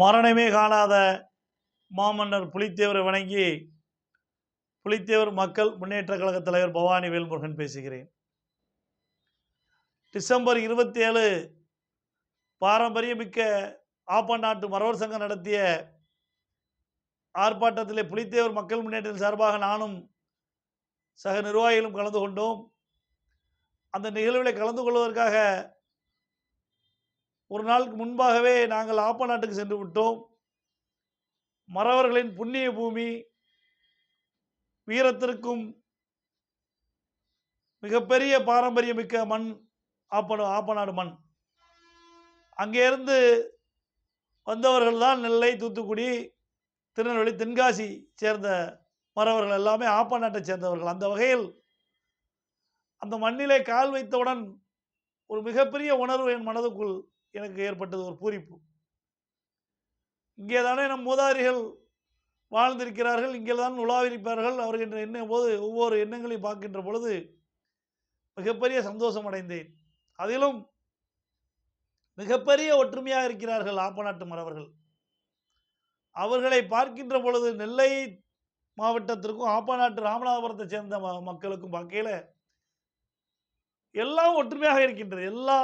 மரணமே காணாத மாமன்னர் புலித்தேவரை வணங்கி புலித்தேவர் மக்கள் முன்னேற்ற கழக தலைவர் பவானி வேல்முருகன் பேசுகிறேன். டிசம்பர் இருபத்தி ஏழு பாரம்பரியமிக்க ஆப்பநாட்டு மரவர் சங்கம் நடத்திய ஆர்ப்பாட்டத்திலே புலித்தேவர் மக்கள் முன்னேற்றத்தின் சார்பாக நானும் சக நிர்வாகிகளும் கலந்து கொண்டோம். அந்த நிகழ்வில் கலந்து கொள்வதற்காக ஒரு நாளுக்கு முன்பாகவே நாங்கள் ஆப்ப நாட்டுக்கு சென்று விட்டோம். மறவர்களின் புண்ணிய பூமி வீரத்திற்கும் மிகப்பெரிய பாரம்பரியமிக்க மண் ஆப்பன ஆப்பநாடு மண். அங்கேருந்து வந்தவர்கள் தான் நெல்லை தூத்துக்குடி திருநெல்வேலி தென்காசி சேர்ந்த மறவர்கள் எல்லாமே ஆப்ப நாட்டை சேர்ந்தவர்கள். அந்த வகையில் அந்த மண்ணிலே கால் வைத்தவுடன் ஒரு மிகப்பெரிய உணர்வு என் மனதுக்குள் எனக்கு ஏற்பட்டது ஒரு பூரிப்பு. இங்கே தானே நம் மூதாரிகள் வாழ்ந்திருக்கிறார்கள் இங்கே தான் உலாவிருப்பார்கள் அவர்கின்ற என்று எண்ணும் போது ஒவ்வொரு எண்ணங்களையும் பார்க்கின்ற பொழுது மிகப்பெரிய சந்தோஷம் அடைந்தேன். அதிலும் மிகப்பெரிய ஒற்றுமையாக இருக்கிறார்கள் ஆப்பநாட்டு மறவர்கள் அவர்களை பார்க்கின்ற பொழுது நெல்லை மாவட்டத்திற்கும் ஆப்பநாட்டு ராமநாதபுரத்தை சேர்ந்த மக்களுக்கும் பார்க்கையில் எல்லாம் ஒற்றுமையாக இருக்கின்றது எல்லா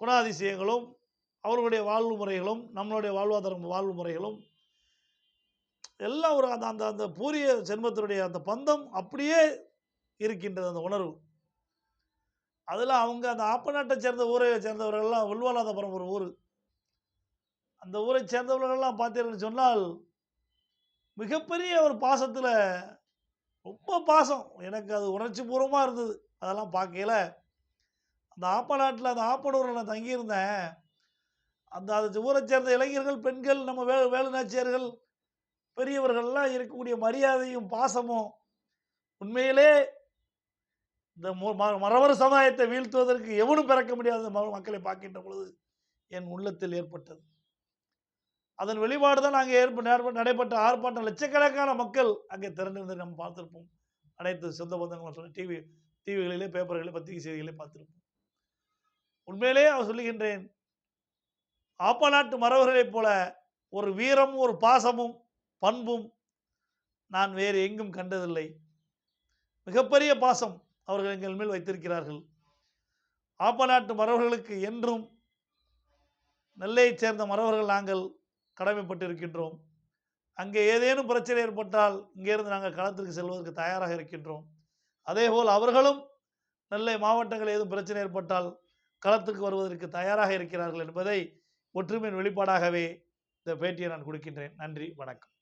குணாதிசயங்களும் அவர்களுடைய வாழ்வு முறைகளும் நம்மளுடைய வாழ்வாதார வாழ்வு முறைகளும் எல்லாம் ஒரு அந்த அந்த அந்த பூரிய ஜென்மத்தினுடைய அந்த பந்தம் அப்படியே இருக்கின்றது அந்த உணர்வு. அதில் அவங்க அந்த ஆப்பநாட்டை சேர்ந்த ஊரை சேர்ந்தவர்கள்லாம் உள்வாலாதபுரம் ஒரு ஊர். அந்த ஊரை சேர்ந்தவர்களெல்லாம் பார்த்தீங்கன்னு சொன்னால் மிகப்பெரிய ஒரு பாசத்தில் ரொம்ப பாசம். எனக்கு அது உணர்ச்சி பூர்வமாக இருந்தது. அதெல்லாம் பார்க்கையில அந்த ஆப்பநாட்டில் அந்த ஆப்பனூரில் நான் தங்கியிருந்தேன். அந்த அது ஊரை சேர்ந்த இளைஞர்கள் பெண்கள் நம்ம வே வேலுநாச்சியர்கள் பெரியவர்கள்லாம் இருக்கக்கூடிய மரியாதையும் பாசமும் உண்மையிலே இந்த மரவர் சமுதாயத்தை வீழ்த்துவதற்கு எவனும் பிறக்க முடியாத மக்களை பார்க்கின்ற பொழுது என் உள்ளத்தில் ஏற்பட்டது. அதன் வெளிப்பாடு தான் அங்கே ஏற்ப நடைபெற்ற ஆர்ப்பாட்டம். லட்சக்கணக்கான மக்கள் அங்கே திரண்டிருந்ததை நம்ம பார்த்துருப்போம். அனைத்து சொந்த பந்தங்களும் டிவி டிவிகளிலே பேப்பர்களிலே பத்திரிகை செய்திகளிலே பார்த்துருப்போம். உண்மையிலே அவர் சொல்லுகின்றேன் ஆப்பநாட்டு மறவர்களைப் போல ஒரு வீரமும் ஒரு பாசமும் பண்பும் நான் வேறு எங்கும் கண்டதில்லை. மிகப்பெரிய பாசம் அவர்கள் எங்கள் மேல் வைத்திருக்கிறார்கள். ஆப்பநாட்டு மறவர்களுக்கு என்றும் நெல்லையைச் சேர்ந்த மறவர்கள் நாங்கள் கடமைப்பட்டிருக்கின்றோம். அங்கே ஏதேனும் பிரச்சனை ஏற்பட்டால் இங்கேருந்து நாங்கள் களத்திற்கு செல்வதற்கு தயாராக இருக்கின்றோம். அதேபோல் அவர்களும் நெல்லை மாவட்டங்கள் ஏதும் பிரச்சனை ஏற்பட்டால் களத்துக்கு வருவதற்கு தயாராக இருக்கிறார்கள் என்பதை ஒற்றுமையின் வெளிப்பாடாகவே இந்த பேட்டியை நான் கொடுக்கின்றேன். நன்றி வணக்கம்.